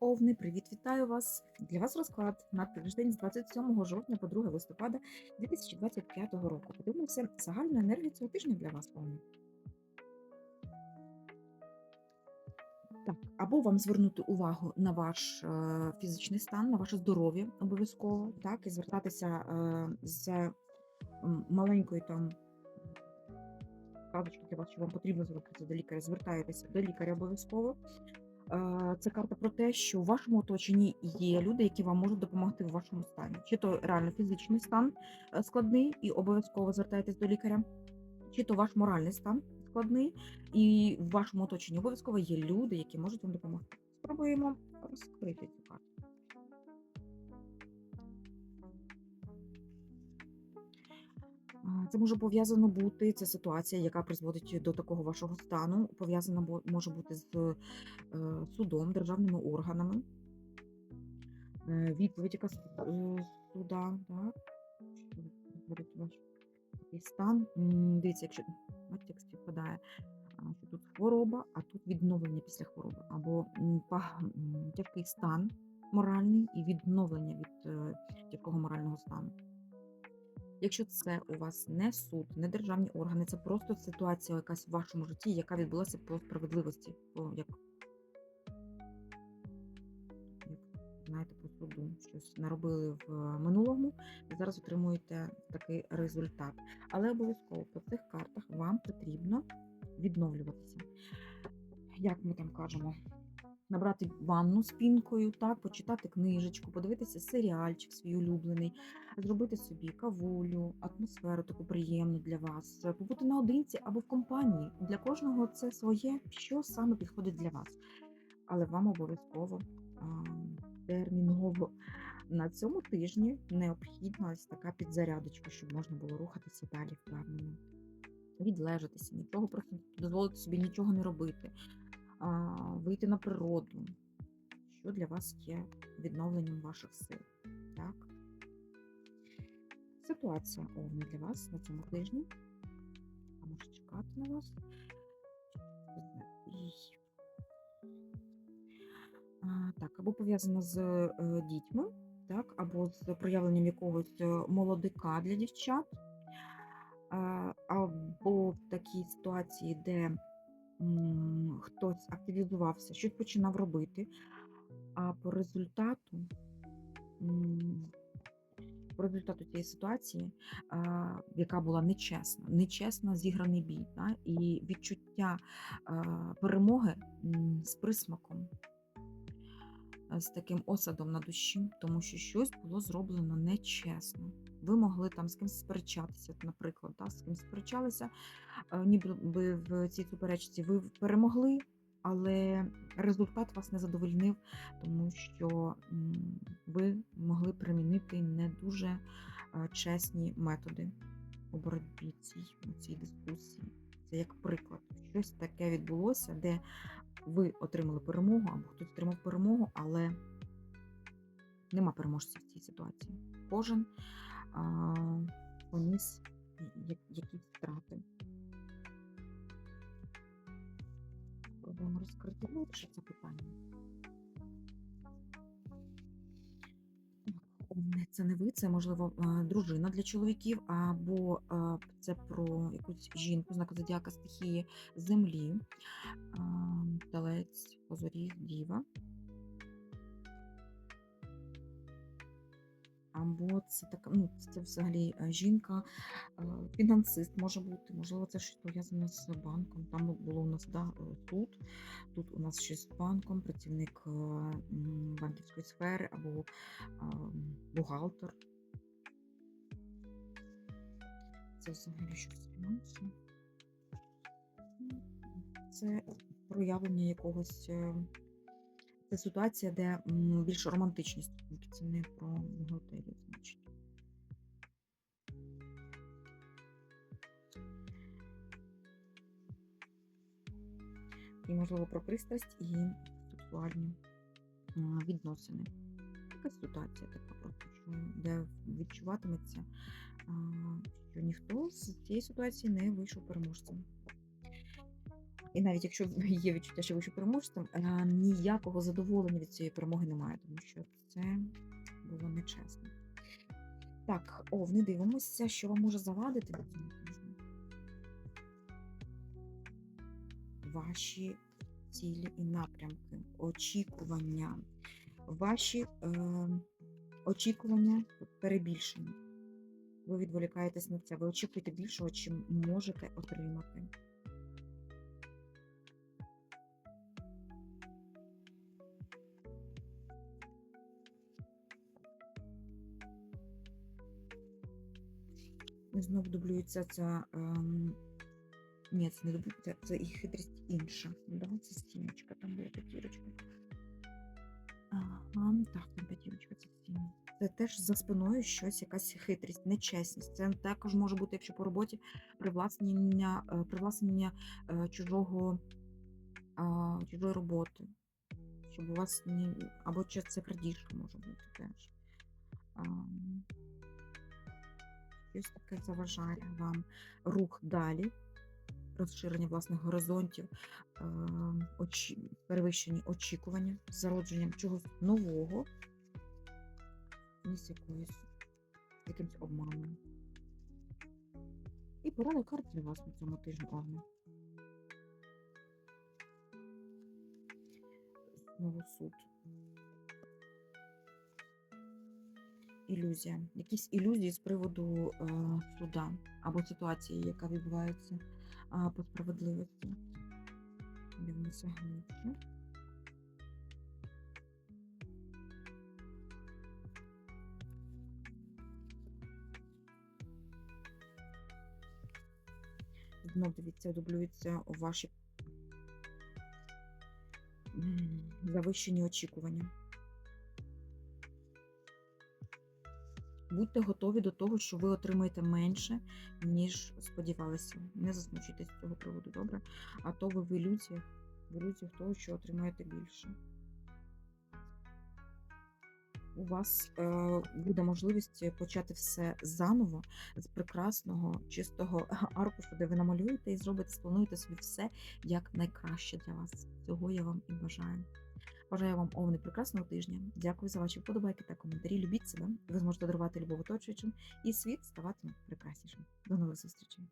Овни, привіт, вітаю вас! Для вас розклад на тиждень з 27 жовтня по 2 листопада 2025 року. Подивимося загальну енергію цього тижня для вас, Овни. Так, або вам звернути увагу на ваш е, фізичний стан, на ваше здоров'я обов'язково, так, і звертатися е, з маленькою там казочки для вас, що вам потрібно звернутися до лікаря, звертаєтеся до лікаря обов'язково. Е, Це карта про те, що в вашому оточенні є люди, які вам можуть допомогти в вашому стані. Чи то реально фізичний стан е, складний і обов'язково звертайтесь до лікаря, чи то ваш моральний стан складний, і в вашому оточенні обов'язково є люди, які можуть вам допомогти. Спробуємо розкрити цю карту. Це може пов'язано бути, це ситуація, яка призводить до такого вашого стану. Пов'язана може бути з е, судом, державними органами. Е, Відповідь яка е, суда, так? Ваш такий стан? Дивіться, якщо бачите, як співпадає, що тут хвороба, а тут відновлення після хвороби, або тяжкий стан моральний і відновлення від тяжкого морального стану. Якщо це у вас не суд, не державні органи, це просто ситуація якась в вашому житті, яка відбулася по справедливості, по як, як знаєте, по суду щось наробили в минулому, і зараз отримуєте такий результат. Але обов'язково по цих картах вам потрібно відновлюватися. Як ми там кажемо? Набрати ванну з пінкою, так, почитати книжечку, подивитися серіальчик свій улюблений, зробити собі кавулю, атмосферу таку приємну для вас, побути наодинці або в компанії. Для кожного це своє, що саме підходить для вас. Але вам обов'язково терміново на цьому тижні необхідна ось така підзарядочка, щоб можна було рухатися далі впевнено. Відлежатися, нічого, просто дозволити собі нічого не робити, вийти на природу, що для вас є відновленням ваших сил. Так? Ситуація овни для вас на цьому тижні. А може чекати на вас. Так, або пов'язана з е, дітьми, так, або з проявленням якогось е, молодика для дівчат, або в такій ситуації, де хтось активізувався, щось починав робити, а по результату, по результату цієї ситуації, яка була нечесна, нечесно зіграний бій, та, і відчуття перемоги з присмаком, з таким осадом на душі, тому що щось було зроблено нечесно. Ви могли там з кимось сперечатися, наприклад, та, з кимось сперечалися, ніби в цій суперечці ви перемогли, але результат вас не задовольнив, тому що ви могли примінити не дуже е, чесні методи у боротьбі цій, у цій дискусії. Це як приклад. Щось таке відбулося, де ви отримали перемогу, або хтось отримав перемогу, але нема переможців в цій ситуації. Кожен а, поніс якісь втрати. Спробуємо розкрити глибше це питання. Це не ви, це можливо е, дружина для чоловіків, або е, це про якусь жінку, знак зодіака стихії землі, е, телець, позоріг, діва. Або це така, ну, це взагалі е, жінка, е, фінансист може бути, можливо, це щось пов'язане з банком. Там було у нас да, е, тут, тут у нас щось з банком, працівник банківської сфери або бухгалтер. Це взагалі щось з фінансами. Це проявлення якогось. Це ситуація, де більш романтичні стосунки, це не про бухгалтерію, значить. І, можливо, про пристрасть і сексуальні відносини. Якась ситуація така просто, що, де відчуватиметься, що ніхто з цієї ситуації не вийшов переможцем. І навіть якщо є відчуття, що ви ще переможцем, е, ніякого задоволення від цієї перемоги немає, тому що це було нечесно. Так, овни, дивимося, що вам може завадити в цьому тижні. Ваші цілі і напрямки, очікування, ваші е, очікування перебільшені. Ви відволікаєтесь на це, ви очікуєте більшого, чим можете отримати. Знов дублюється ця. Ем... Ні, це не дублюється, це і хитрість інша. Да, це стіночка, там була п'ятірочка. Ага, так, там п'ятірочка, це стіна. Це теж за спиною щось, якась хитрість, нечесність. Це також може бути, якщо по роботі привласнення, е, привласнення е, чужого, чужої роботи. Щоб у вас ні, або це крадіжка може бути теж. Щось таке заважає вам рух далі, розширення власних горизонтів, е, очі, перевищені очікування, зародженням чогось нового, з якоюсь якимось обманом. І порада карт для вас на цьому тижні Овни. Знову суд. Ілюзія. Якісь ілюзії з приводу е, суда або ситуації, яка відбувається а, по справедливості. Дивимося глибше. Знов дивіться, дублюються ваші завищені очікування. Будьте готові до того, що ви отримаєте менше, ніж сподівалися. Не засмучуйтесь з цього приводу, добре? А то ви в ілюзіях, в ілюзіях того, що отримаєте більше. У вас е, буде можливість почати все заново з прекрасного, чистого аркушу, де ви намалюєте і зробите, сплануєте собі все як найкраще для вас. Цього я вам і бажаю. Бажаю вам овни прекрасного тижня. Дякую за ваші вподобайки та коментарі. Любіть себе. Ви зможете дарувати любов оточуючим, і світ ставатиме прекраснішим. До нових зустрічей!